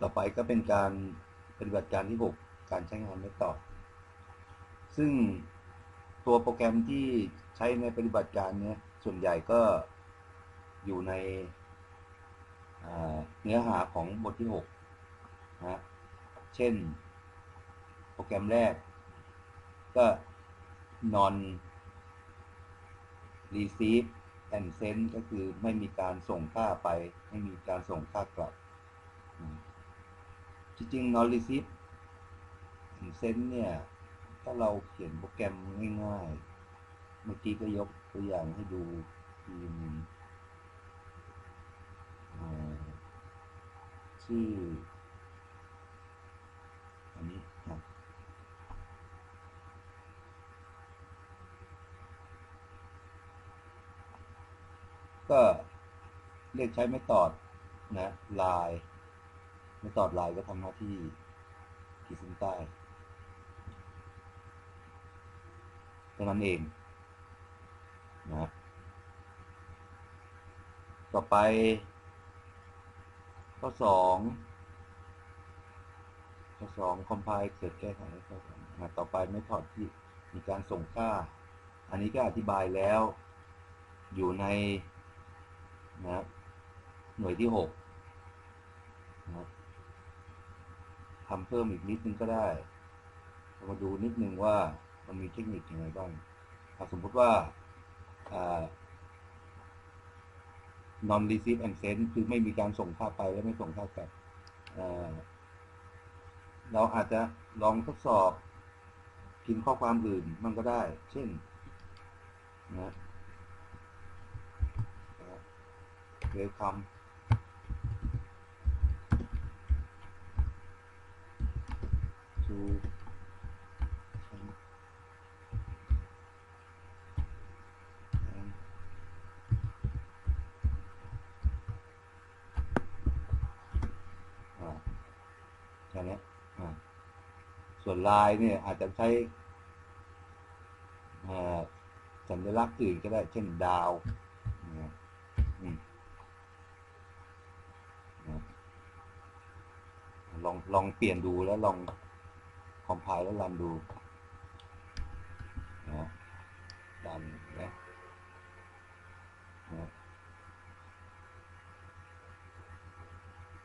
ต่อไปก็เป็นการปฏิบัติการที่ 6 การใช้งานไม่ต่อซึ่งตัวโปรแกรมที่ใช้ในปฏิบัติการเนี้ยส่วนใหญ่ก็อยู่ในเนื้อหาของบทที่ 6 นะ เช่น โปรแกรมแรก ก็ non receive and send ก็คือไม่มีการส่งค่าไป ไม่มีการส่งค่ากลับ จริงๆ non receive and send เนี่ย ถ้าเราเขียนโปรแกรมง่ายๆ เมื่อกี้ก็ยกตัวอย่างให้ดูทีนึงชื่อ อันนี้ครับก็เรียกใช้ไม่ตอดนะลาย ไม่ตอดลายก็ทำหน้าที่ขีดเส้นใต้เท่านั้นเองนะต่อไป ข้อสองข้อสองคอมไพล์เกิดแก้ไขข้อสองนะต่อไปไม่ถอดที่มีการส่งค่า อันนี้ก็อธิบายแล้วอยู่ในนะหน่วยที่หกนะ ทำเพิ่มอีกนิดนึงก็ได้เรามาดูนิดนึงว่ามันมีเทคนิคยังไงบ้างสมมติว่า non receive and send คือไม่มีการส่งค่าไปและไม่ส่งค่ากลับเราอาจจะลองทดสอบพิมพ์ข้อความอื่นมันก็ได้ เช่นนะเวลคัมทู แค่นี้ส่วนลายเนี่ย อาจจะใช้สัญลักษณ์อื่นก็ได้ เช่นดาวลองลองเปลี่ยนดูแล้วลอง คอมไพล์แล้วรันดูนะรันนะนะ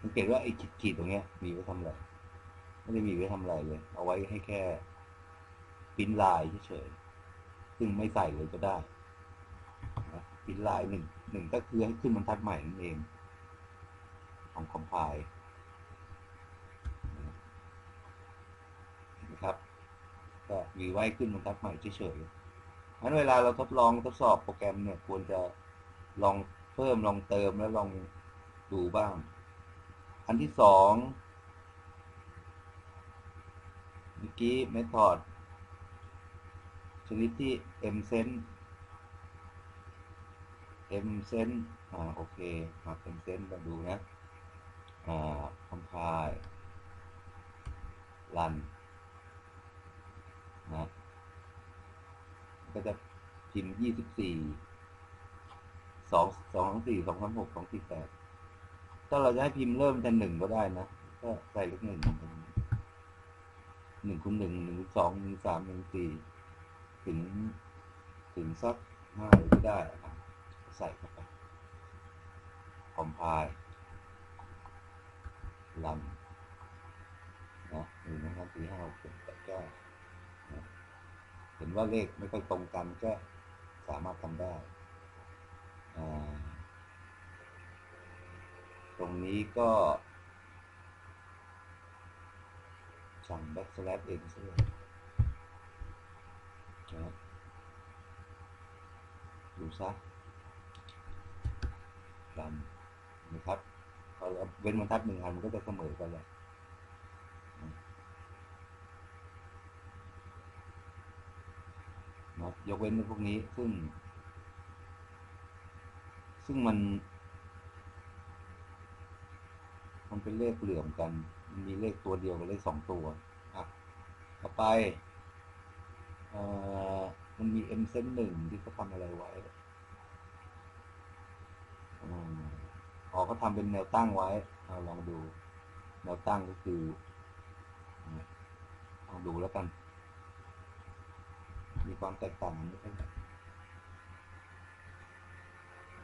สังเกตว่าไอ้ขีดตรงเนี้ยมีไว้ทำอะไรไม่ได้มีไว้ทำอะไรเลย เอาไว้ให้แค่ปิ้นลายเฉยๆซึ่งไม่ใส่เลยก็ได้ปิ้นลายหนึ่งหนึ่งก็คือให้ขึ้นบรรทัดใหม่นั่นเองของคอมไพล์นะครับ ก็มีไว้ขึ้นบรรทัดใหม่เฉยๆงั้นเวลาเราทดลองทดสอบโปรแกรมเนี่ยควรจะลองเพิ่มลองเติมแล้วลองดูบ้าง อันที่สองเมื่อกี้เมธอดชนิดที่ m sen m sen อ่าโอเคมา m sen มาดูนะ อ่าคอมไพล์รั นะ ก็จะพิมพ์ยี่สิบสี่สองสองสี่สองพันหกสองสี่แปดถ้าเราจะให้พิมพ์เริ่มจากหนึ่งก็ได้นะ ก็ใส่เลขหนึ่งหนึ่งคูณหนึ่งหนึ่งสองหนึ่งสามหนึ่งสี่ถึงถึงสักห้าก็ได้ครับใส่เข้าไปคอมไพล์ลันะหนึ่งนะครับสี่ห้าหกเจ็ดแปดเก้า ห็นว่าเลขไม่ค่อยตรงกันก็สามารถทำได้ตรงนี้ก็สั่ง backslash n ซะเลยนะดูซะรันนะครับพอเว้นบรรทัดหนึ่งอันมันก็จะเสมอกันเลย นะยกเว้นพวกนี้ซึ่ง ซึ่งมัน มันเป็นเลขเหลื่อมกัน มันมีเลขตัวเดียวกับเลขสองตัวอะต่อไปอมันมีเอ็มเซนหนึ่งที่เขาทำอะไรไว้อ๋อเขาทำเป็นแนวตั้งไว้เราลองดู แนวตั้งก็คือลองดูแล้วกัน มีความแตกต่างกันไหมครับ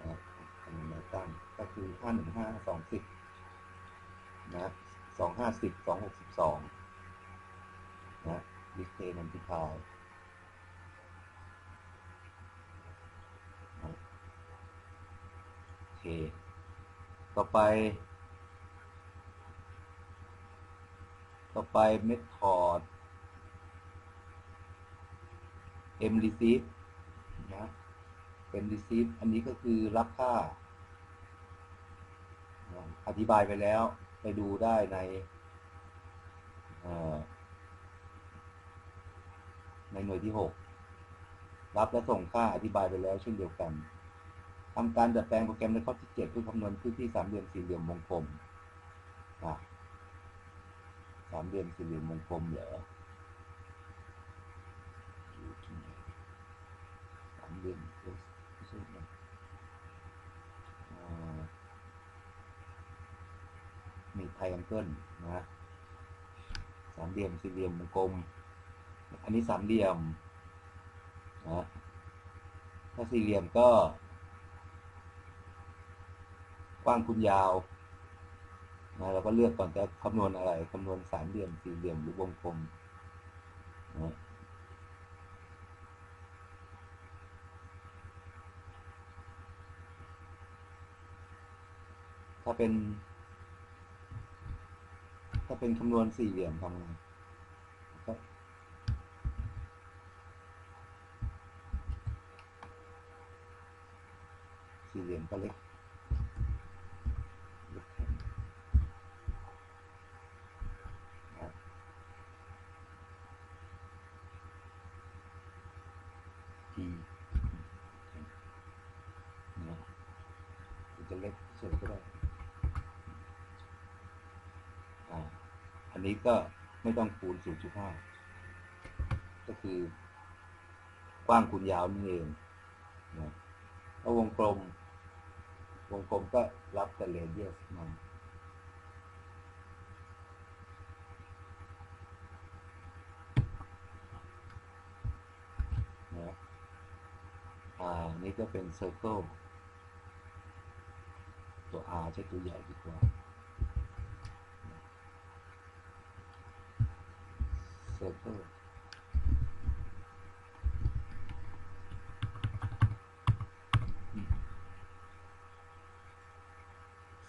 นะอันนี้แนวตั้งก็คือห้าหนึ่งห้าสองสิบนะสองห้าสิบสองหกสิบสองนะดิสเพย์นันทิพายโอเค ต่อไป ต่อไปเมธอด M receive นะ M receive อันนี้ก็คือรับค่า อธิบายไปแล้ว ไปดูได้ในในหน่วยที่หกรับและส่งค่าอธิบายไปแล้วเช่นเดียวกันทำการดัดแปลงโปรแกรมในข้อที่เจ็ดเพื่อคำนวณพื้นที่สามเหลี่ยมสี่เหลี่ยมวงกลมสามเหลี่ยมสี่เหลี่ยมวงกลมเหรออยู่ที่ไหนสามเหลี่ยมเอ้ยไม่ใช่นะอ่ามีไทแองเกิลนะสามเหลี่ยมสี่เหลี่ยมวงกลม อันนี้สามเหลี่ยมนะถ้าสี่เหลี่ยมก็กว้างคูณยาวนะเราก็เลือกก่อนจะคำนวณอะไรคำนวณสามเหลี่ยมสี่เหลี่ยมหรือวงกลมนะถ้าเป็น ถ้าเป็นคำนวณสี่เหลี่ยมทำไงสี่เหลี่ยมก็เล็กจะเล็กเฉยก็ได้ อ่า อั นนี้ก็ไม่ต้องคูณ 0.5 ก็คือกว้างคูณยาวนี่เองนะถ้าวงกลม วงกลมก็รับแต่เรเดียสมานะอ่า นี่ก็เป็น Circle ตัว R ใช้ตัวใหญ่ดีกว่า server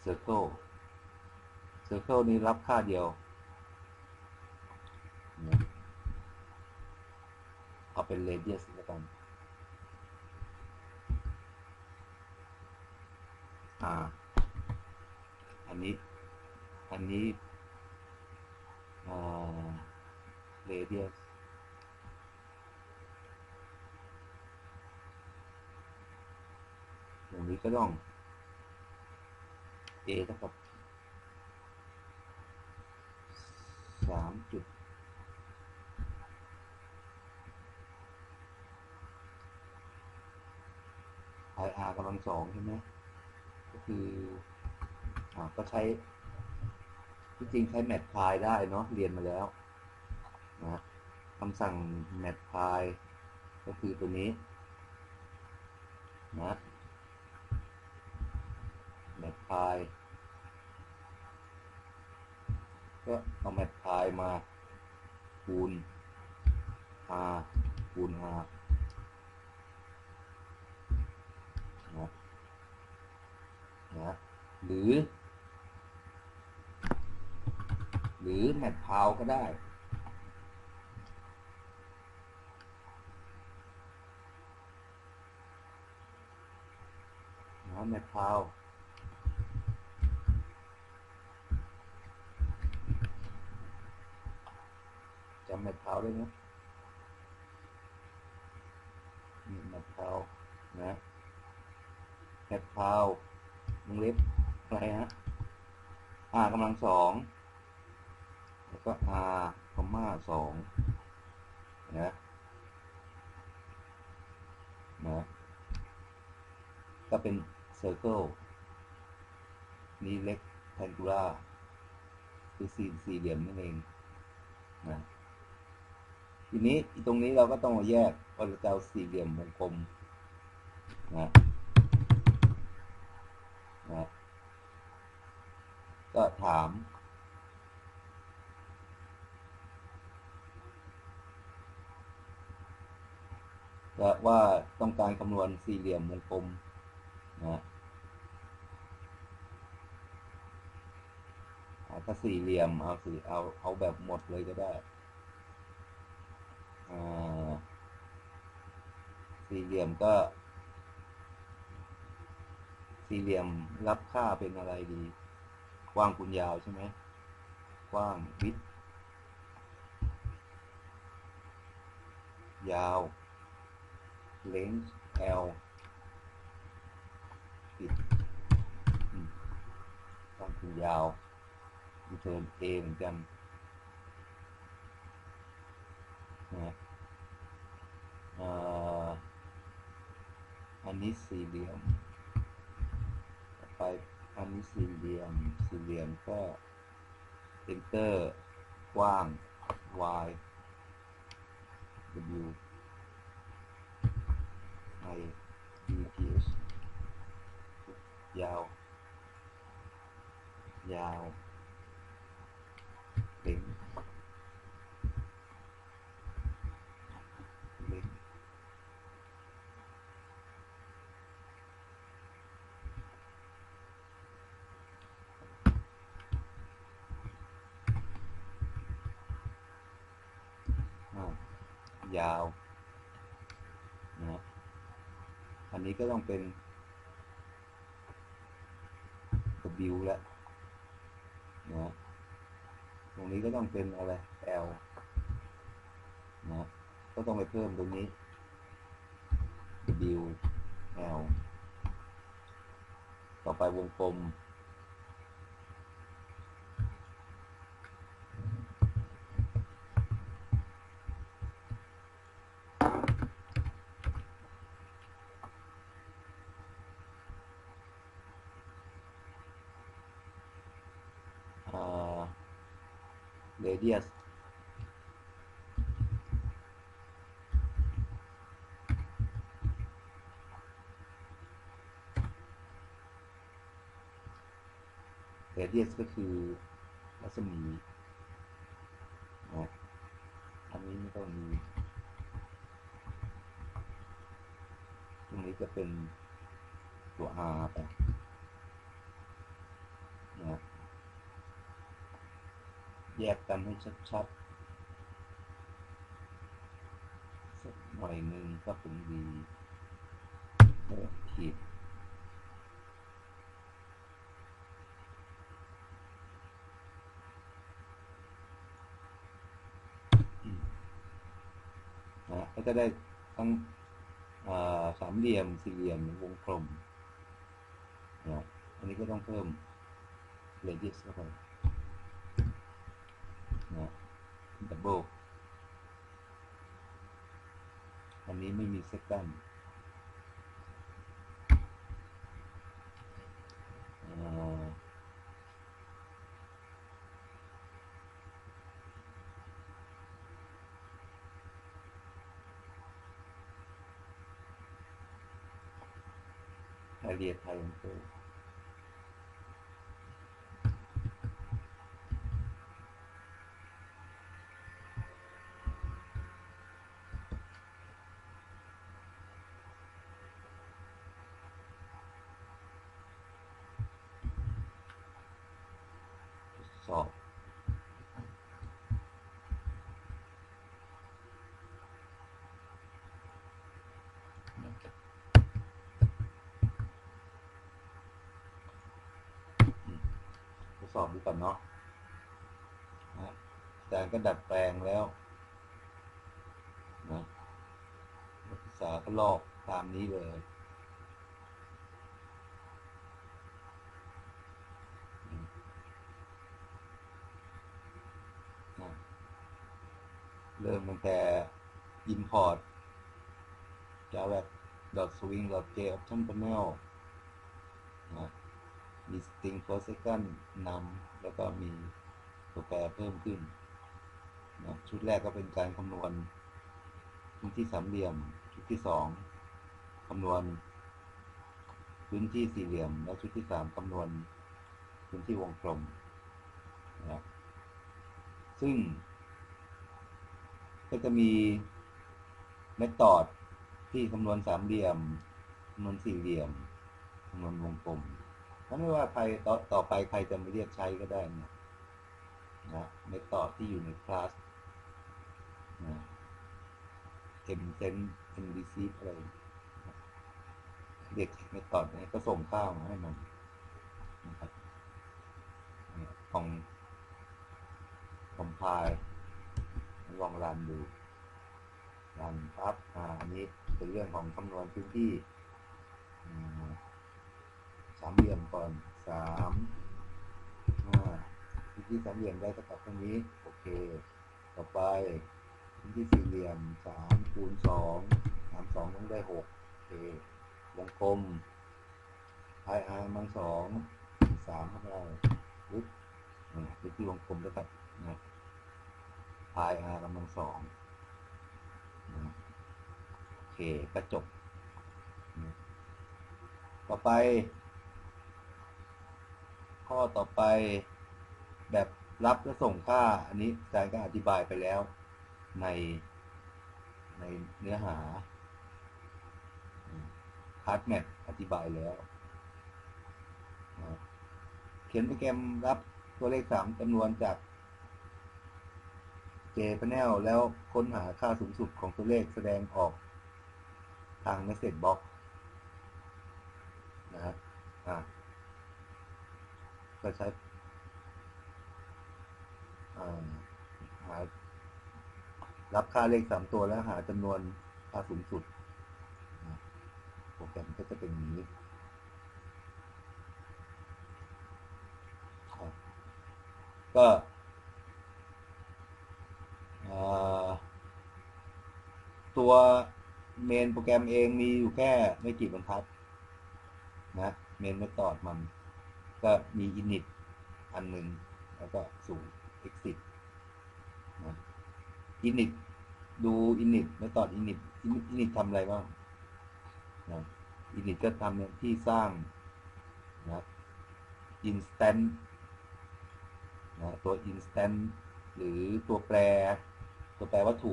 เซอร์เคิลเซอร์เคิลนี้รับค่าเดียว เอาเป็นเรดียสแล้วกัน อ่า อันนี้ อันนี้ อ่า radius อย่าง นี้ก็ต้อง a เท่ากับสามจุดไออาร์กำลังสองใช่ไหมก็คืออ่าก็ใช้ที่จริงใช้แมทพายได้เนาะเรียนมาแล้วนะคำสั่ง mat py ก็คือตัวนี้นะ mat py ก็เอา mat py มาคูณ r คูณ r นะนะหรือ หรือ mat pow ก็ได้น้ำแมทพาว จำแมทพราวได้ไหมนี่แมทพราวนะแมทพราววงเล็บอะไรฮะ r กำลังสองแล้วก็ r คอมมาสองนะนะก็เป็น Circle นี่เล็ก Triangular คือสี่สี่เหลี่ยมนั่นเองนะ ทีนี้ตรงนี้เราก็ต้องมาแยกว่าเราจะเอาสี่เหลี่ยมวงกลมนะนะก็ถาม ว่าต้องการคำนวณสี่เหลี่ยมวงกลมนะถ้าสี่เหลี่ยมเอาสี่เอาเอาแบบหมดเลยก็ได้อ่า สี่เหลี่ยมก็ สี่เหลี่ยมรับค่าเป็นอะไรดี กว้างคูณยาวใช่ไหมกว้างวิดยาว length L ปิดกว้างคูณยาว return A เหมือนกันนะ อันนี้สี่เหลี่ยม ไปอันนี้สี่เหลี่ยม สี่เหลี่ยมก็ enter กว้าง y w i d p h ยาว ยาวเล็งเล็งอ่า ยาวนะอันนี้ก็ต้องเป็น W แล้วนะตรงนี้ก็ต้องเป็นอะไร L นะก็ต้องไปเพิ่มตรงนี้ W L ต่อไปวงกลม อ่า radius เ a เดียสก็คือรัศมีนะอันนี้ไม่ต้องมี ตรงนี้ก็เป็นตัว R ไปนะ แยกกันให้ชัดๆสักหน่อยหนึ่งก็เป็นดีเออขีดนะก็จะได้ทั้งสามเหลี่ยมสี่เหลี่ยมวงกลมนะอันนี้ก็ต้องเพิ่ม radius เข้าไป นะดับเบิลอันนี้ไม่มี second อ่าไทยเรียนไทยมันเกิด สอบ ทดสอบดูก่อนเนาะนะแต่ก็ดัดแปลงแล้วนะนักศึกษาก็ลอกตามนี้เลยนะ เริ่มตั้งแต่ import java dot swing dot j option panel นะมี string first second นำแล้วก็มีตัวแปรเพิ่มขึ้นนะชุดแรกก็เป็นการคำนวณพื้นที่สามเหลี่ยม ชุดที่สองคำนวณ พื้นที่สี่เหลี่ยม และชุดที่สามคำนวณ พื้นที่วงกลมนะซึ่ง ก็จะมีเมธอดที่คำนวณสามเหลี่ยมคำนวณสี่เหลี่ยมคำนวณวงกลมถ้าไม่ว่าใครต่อต่อไปใครจะมาเรียกใช้ก็ได้นะนะเมธอดที่อยู่ในคลาสนะเอ็มเซนเอ็มดีซีอะไรเด็กเมธอดเนี่ยก็ส่งข้าวมาให้มันนะครับของคอมไพล์ ลองรันดูรันปั๊บอ่าอันนี้เป็นเรื่องของคำนวณพื้นที่สามเหลี่ยมก่อนสามห้าพื้นที่สามเหลี่ยมได้เท่ากับตรงนี้ โอเค ต่อไปพื้นที่สี่เหลี่ยมสามคูณสองสามสองต้องได้หกโอเควงกลมพายอาร์มังสองสามเข้าไปปึ๊บอ่าพื้นที่วงกลมเท่ากับนะายอาร์กำลังสองโอเค ก็จบ ต่อไป ข้อต่อไปแบบรับและส่งค่า อันนี้อาจารย์ก็อธิบายไปแล้วในในเนื้อหาพาร์ทแมทอธิบายแล้ว เขียนโปรแกรมรับตัวเลขสามจำนวนจาก JPanel แล้วค้นหาค่าสูงสุดของตัวเลขแสดงออกทาง Message Box นะฮะอ่าก็ใช้อ่าหารับค่าเลขสามตัวแล้วหาจำนวนค่าสูงสุดนะโปรแกรมก็จะเป็นนี้ก็ ตัวเมนโปรแกรมเองมีอยู่แค่ไม่กี่บรรทัดนะเมนไม่ตอดมัน ก็มี init อันหนึ่งแล้วก็สู่ exit นะ init ดู init ไม่ตอด init init ทำอะไรบ้างนะ init ก็ทำเนี่ยที่สร้างนะ instant นะตัว instant หรือตัวแปร ตัวแปรวัตถุ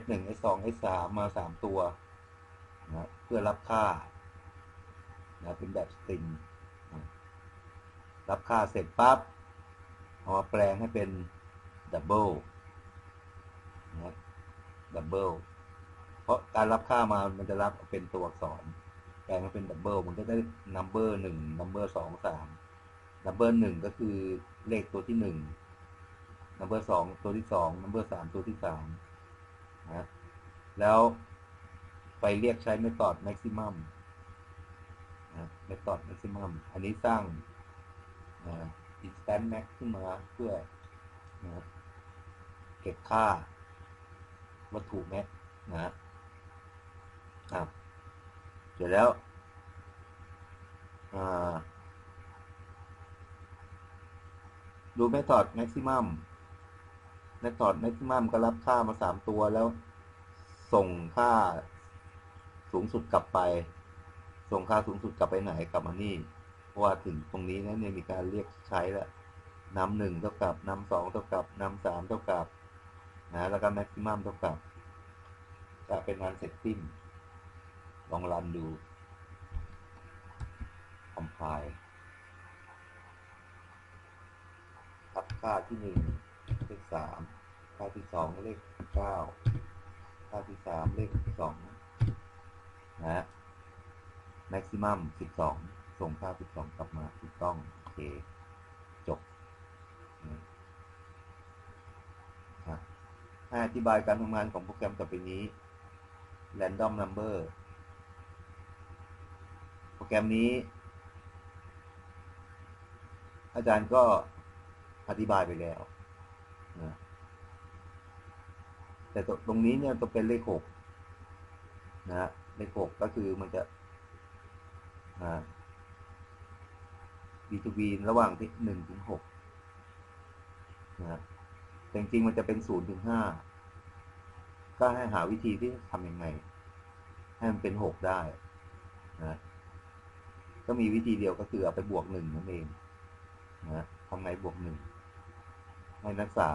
s 1 s 2 s 3มาสามตัวนะเพื่อรับค่านะเป็นแบบสตริงนะรับค่าเสร็จปั๊บเอามาแปลงให้เป็นดับเบิลนะดับเบิลเพราะการรับค่ามามันจะรับเป็นตัวอักษร แปลงให้เป็นดับเบิลมันก็ได้นัมเบอร์หนึ่งนัมเบอร์สองสามนัมเบอร์หนึ่งก็คือเลขตัวที่หนึ่ง นัมเบอร์สองตัวที่สองนัมเบอร์สามตัวที่สามนะแล้วไปเรียกใช้เมธอด maximum นะเมธอด maximum อันนี้สร้างนะ instant max ขึ้นมาเพื่อนะเก็บค่า วัตถุ max นะอะเสร็จแล้วอ่าดูเมธอด maximum เม ธอด maximum ก็รับค่ามาสามตัวแล้ว ส่งค่าสูงสุดกลับไป ส่งค่าสูงสุดกลับไปไหนกลับมานี่ เพราะว่าถึงตรงนี้นะเนี่ยมีการเรียกใช้แล้วนำหนึ่งเท่ากับนำสองเท่ากับนำสามเท่ากับนะแล้วก็ maximum เท่ากับ จะเป็นงานเสร็จสิ้น ลองรันดู compile รับค่าที่หนึ่ง สามค่าที่สองเลขเก้าค่าที่สามเลขสองนะ maximum สิบสองส่งค่าสิบสองกลับมาถูกต้อง โอเค จบนะอะให้อธิบายการทำงานของโปรแกรมต่อไปนี้ random number โปรแกรมนี้ อาจารย์ก็อธิบายไปแล้ว นะแต่ตรงนี้เนี่ยต้องเป็นเลขหกนะฮะเลขหกก็คือมันจะอ่า B to B ระหว่างที่หนึ่งถึงหกนะแต่จริงๆมันจะเป็นศูนย์ถึงห้าก็ให้หาวิธีที่ทำยังไง ให้มันเป็นหกได้นะก็มีวิธีเดียวก็คือเอาไปบวกหนึ่งนั่นเองนะทำไงบวกหนึ่ง ให้นักศึกษา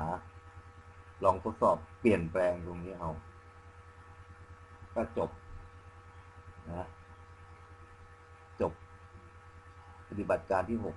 ลองทดสอบเปลี่ยนแปลงตรงนี้เอา ก็จบนะจบปฏิบัติการที่หก